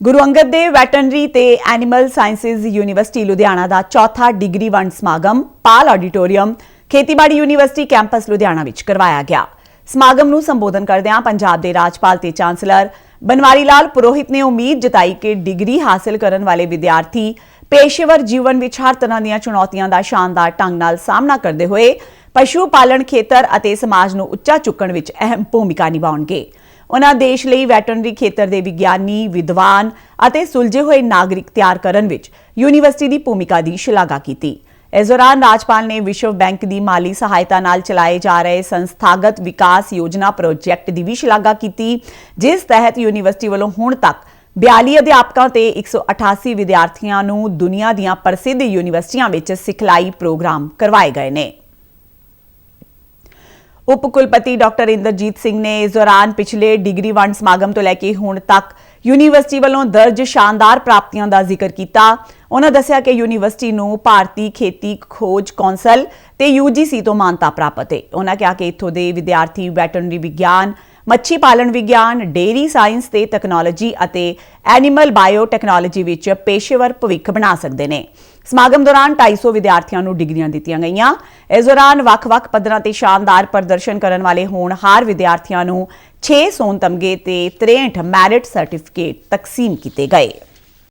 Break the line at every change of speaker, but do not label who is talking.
ਗੁਰੂ Angad Dev veterinary ਤੇ animal sciences university Ludhiana ਦਾ ਚੌਥਾ ਡਿਗਰੀ ਵੰਡ ਸਮਾਗਮ ਪਾਲ ਆਡੀਟੋਰੀਅਮ ਖੇਤੀਬਾੜੀ ਯੂਨੀਵਰਸਿਟੀ ਕੈਂਪਸ ਲੁਧਿਆਣਾ ਵਿੱਚ ਕਰਵਾਇਆ ਗਿਆ। ਸਮਾਗਮ ਨੂੰ ਸੰਬੋਧਨ ਕਰਦਿਆਂ ਪੰਜਾਬ ਦੇ ਰਾਜਪਾਲ ਤੇ ਚਾਂਸਲਰ ਬਨਵਾਰੀ ਲਾਲ ਪੁਰੋਹਿਤ ਨੇ ਉਮੀਦ ਜਤਾਈ ਕਿ ਡਿਗਰੀ ਹਾਸਲ ਕਰਨ ਵਾਲੇ ਵਿਦਿਆਰਥੀ ਪੇਸ਼ੇਵਰ ਜੀਵਨ ਵਿੱਚ ਹਰ ਤਰ੍ਹਾਂ ਦੀਆਂ ਚੁਣੌਤੀਆਂ ਦਾ ਸ਼ਾਨਦਾਰ ਢੰਗ ਨਾਲ ਸਾਹਮਣਾ ਕਰਦੇ ਹੋਏ ਪਸ਼ੂ ਪਾਲਣ ਖੇਤਰ ਅਤੇ ਸਮਾਜ ਨੂੰ ਉੱਚਾ ਚੁੱਕਣ ਵਿੱਚ ਅਹਿਮ ਭੂਮਿਕਾ ਨਿਭਾਉਣਗੇ। ਉਨ੍ਹਾਂ ਦੇਸ਼ ਲਈ ਵੈਟਰਨਰੀ ਖੇਤਰ ਦੇ ਵਿਗਿਆਨੀ, ਵਿਦਵਾਨ ਅਤੇ ਸੁਲਝੇ ਹੋਏ ਨਾਗਰਿਕ ਤਿਆਰ ਕਰਨ ਵਿੱਚ ਯੂਨੀਵਰਸਿਟੀ ਦੀ ਭੂਮਿਕਾ ਦੀ ਸ਼ਲਾਘਾ ਕੀਤੀ। ਇਸ ਦੌਰਾਨ ਰਾਜਪਾਲ ਨੇ ਵਿਸ਼ਵ ਬੈਂਕ ਦੀ ਮਾਲੀ ਸਹਾਇਤਾ ਨਾਲ ਚਲਾਏ ਜਾ ਰਹੇ ਸੰਸਥਾਗਤ ਵਿਕਾਸ ਯੋਜਨਾ ਪ੍ਰੋਜੈਕਟ ਦੀ ਵੀ ਸ਼ਲਾਘਾ ਕੀਤੀ, ਜਿਸ ਤਹਿਤ ਯੂਨੀਵਰਸਿਟੀ ਵੱਲੋਂ ਹੁਣ ਤੱਕ 42 ਅਧਿਆਪਕਾਂ ਤੇ 188 ਵਿਦਿਆਰਥੀਆਂ ਨੂੰ ਦੁਨੀਆ ਦੀਆਂ ਪ੍ਰਸਿੱਧ ਯੂਨੀਵਰਸਿਟੀਆਂ ਵਿੱਚ ਸਿਖਲਾਈ ਪ੍ਰੋਗਰਾਮ ਕਰਵਾਏ ਗਏ ਨੇ। ਉਪ ਕੁਲਪਤੀ ਡਾਕਟਰ ਇੰਦਰਜੀਤ ਸਿੰਘ ਨੇ ਇਸ ਦੌਰਾਨ ਪਿਛਲੇ ਡਿਗਰੀ ਵੰਡ ਸਮਾਗਮ ਤੋਂ ਲੈ ਕੇ ਹੁਣ ਤੱਕ ਯੂਨੀਵਰਸਿਟੀ ਵੱਲੋਂ ਦਰਜ ਸ਼ਾਨਦਾਰ ਪ੍ਰਾਪਤੀਆਂ ਦਾ ਜ਼ਿਕਰ ਕੀਤਾ। ਉਹਨਾਂ ਦੱਸਿਆ ਕਿ ਯੂਨੀਵਰਸਿਟੀ ਨੂੰ ਭਾਰਤੀ ਖੇਤੀ ਖੋਜ ਕੌਂਸਲ ਤੇ ਯੂਜੀਸੀ ਤੋਂ ਮਾਨਤਾ ਪ੍ਰਾਪਤ ਹੈ। ਉਹਨਾਂ ਕਿਹਾ ਕਿ ਇੱਥੋਂ ਦੇ ਵਿਦਿਆਰਥੀ ਵੈਟਰਨਰੀ ਵਿਗਿਆਨ ਮੱਛੀ ਪਾਲਣ ਵਿਗਿਆਨ, ਡੇਅਰੀ ਸਾਇੰਸ ਤੇ ਟੈਕਨੋਲੋਜੀ ਅਤੇ ਐਨੀਮਲ ਬਾਇਓ ਟੈਕਨੋਲੋਜੀ ਵਿੱਚ ਪੇਸ਼ੇਵਰ ਭਵਿੱਖ ਬਣਾ ਸਕਦੇ ਨੇ। ਸਮਾਗਮ ਦੌਰਾਨ 250 ਵਿਦਿਆਰਥੀਆਂ ਨੂੰ ਡਿਗਰੀਆਂ ਦਿੱਤੀਆਂ ਗਈਆਂ। ਇਸ ਦੌਰਾਨ ਵੱਖ-ਵੱਖ ਪੱਧਰਾਂ ਤੇ ਸ਼ਾਨਦਾਰ ਪ੍ਰਦਰਸ਼ਨ ਕਰਨ ਵਾਲੇ ਹੋਣਹਾਰ ਵਿਦਿਆਰਥੀਆਂ ਨੂੰ 6 ਸੋਨ ਤਮਗੇ ਤੇ 63 ਮੈਰਿਟ ਸਰਟੀਫਿਕੇਟ ਤਕਸੀਮ ਕੀਤੇ ਗਏ।